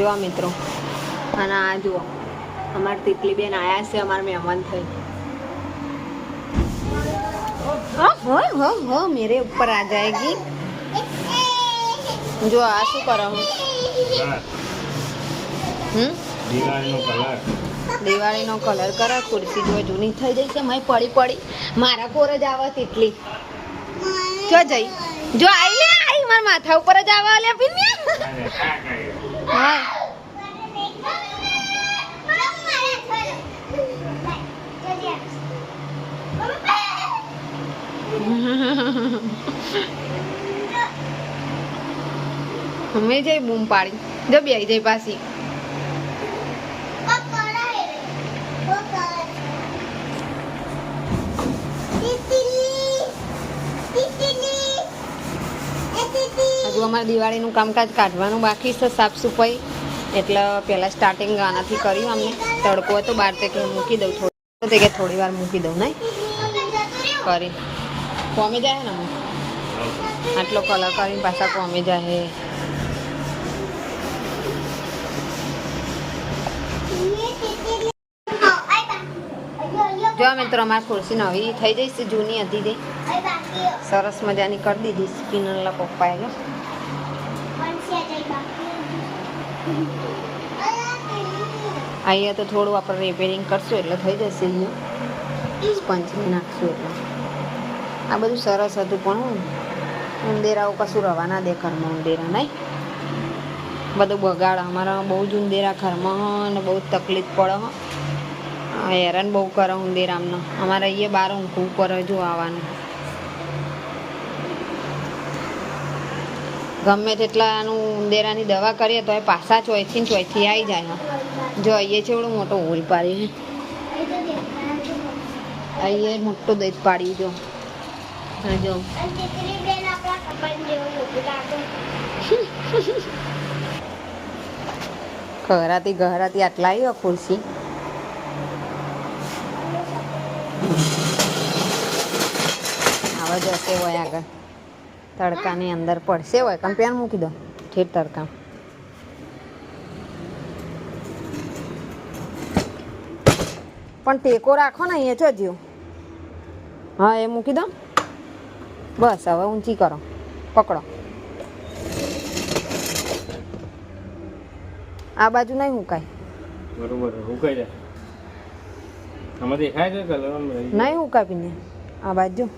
જોવા મિત્રો. અને આ જુઓ અમારી તિતલી બેન આયા છે અમારા મહેમાન થઈ હા હો હો હો મેરે ઉપર આ જાયગી. જો આ શું કરો હું? દિવાળીનો કલર. કરો ખુરશી જો જૂની થઈ જઈ છે મારી પડી પડી. મારા કોર જ આવે તીટલી ક્યાં જઈ. જો આઈ લે આઈ મારા માથા ઉપર જ આવે લે અમે જઈ બૂમ પાડી. જો બે જઈ પાછી. અમારે દિવાળીનું કામકાજ કાઢવાનું બાકી છે સાફ સફાઈ એટલે પહેલાં સ્ટાર્ટિંગ આનાથી કર્યું અમને. તડકો હતો, બાર તે મૂકી દઉં થોડું. તે કે થોડી વાર મૂકી દઉં, નહીં? કરી. કોમી જાય ને આટલો કલર કરીને પાછા કોમી જાય જો મિત્રો અમારી ખુરશી નવી થઈ જઈશ, જૂની હતી તે. સરસ મજાની કરી દીધી સ્પિનરના પપ્પાએ જો અહીંયા તો થોડું આપણે રિપેરિંગ કરશું એટલે થઈ જશે અહીંયા. સ્પંચને નાખશું એટલે. આ બધું સરસ હતું પણ ઉંદેરાઓ કશું રવા ના દે ઘરમાં ઉંદેરા, નહીં? બધું બગાડ અમારા બહુ જ ઉંદેરા ઘરમાં અને બહુ જ તકલીફ પડે હેરાન બહુ કરે ઉંદેરામને. અમારે અહીંયા બાર ઊંઘવું પડે જો આવવાનું ગમે તેટલાનું ઉંદેરાની દવા કરીએ તો એ પાછા ચોઈથી ચોઈથી આવી જાય. જો અહીંયા છેવડું મોટો હોલ પાડી અહીંયા મોટો દહીં પાડી જો જો. ઘરાતી ઘરાતી આટલા આવ્યો ખુરશી. આવા જશે હોય આગળ. તડકાની અંદર પડશે હોય. પણ મૂકી દો. ઠેર તડકા. પણ ટેકો રાખો ને અહીંયા ચજ્યો હા એ મૂકી દો. બસ હવે ઊંચી કરો. પકડો. આ બાજુ નહીં મુકાય બરોબર હુકાઈ જાય. આમાં દેખાય છે કલર. નહીં હુકાય પીને આ બાજુ.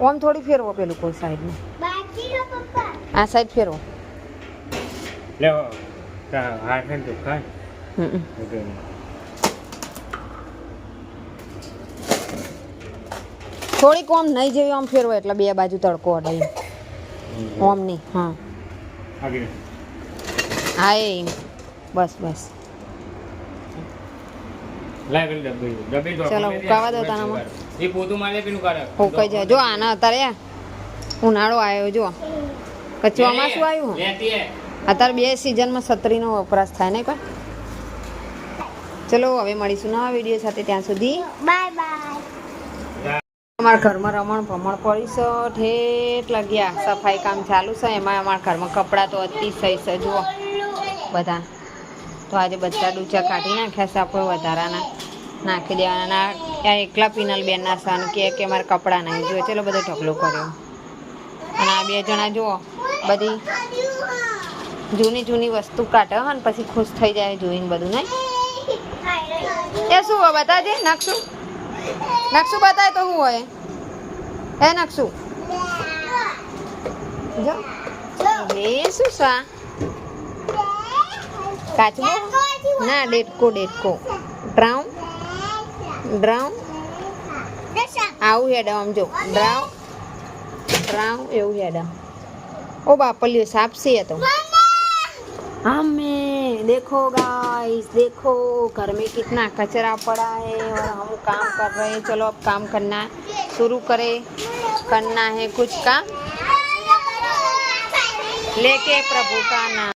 ઓમ થોડી ફેરવો પેલું કોઈ સાઈડમાં આ સાઈડ ફેરવો. લે હાથ દુખાય થોડીક ઓમ નહીં જેવી ઓમ ફેરવો એટલે બે બાજુ તડકો અડાય ઓમ નહીં હા. હા એ બસ બસ. ચલો, ઉકાવા દો તાનામાં. એ પોતું મારે પીનું કરે. ઓકે જાય. જો આના અત્યારે ઉનાળો આવ્યો જો. કચવામાં શું આવ્યું? લેતી હે. અત્યારે બે સિઝનમાં છત્રીનો વપરાશ થાય ને કોઈ? ચલો હવે મળીશું નવા વીડિયો સાથે ત્યાં સુધી. Bye bye. અમારા ઘરમાં રમણ ભમણ પડી છે ઠેઠ લગ્યા. સફાઈ કામ ચાલુ છે. એમાં અમારા ઘરમાં કપડાં તો અતિશય છે જુઓ. બધા. તો આજે બધા ડૂચા કાઢી નાખ્યા છે આપણે વધારાના. નાખી દેવાના. આ એકલા પિનલ બેનના સન કે કે મારે કપડાં નહીં જોઈએ. ચલો બધો ઢગલો કર્યો. અને આ બે જણા જુઓ બધી જૂની જૂની વસ્તુ કાઢે અને ને પછી ખુશ થઈ જાય જોઈને બધું નહીં? એ શું હોય બતાજે? નકશું? નકશું બતાય તો શું હોય? એ નકશું? જો. એ શું સા કાચબો? ના ડેટકો ડેટકો ડ્રાઉન ડ્રાઉન આવું હેડ આમ જો ડ્રાઉ ડ્રાઉ એવું હેડ ઓ બાપલ્યો સાપ છે એ તો हमें देखो गाइस देखो घर में कितना कचरा पड़ा है और हम काम कर रहे हैं चलो अब काम करना शुरू करें करना है कुछ काम लेके प्रभु का नाम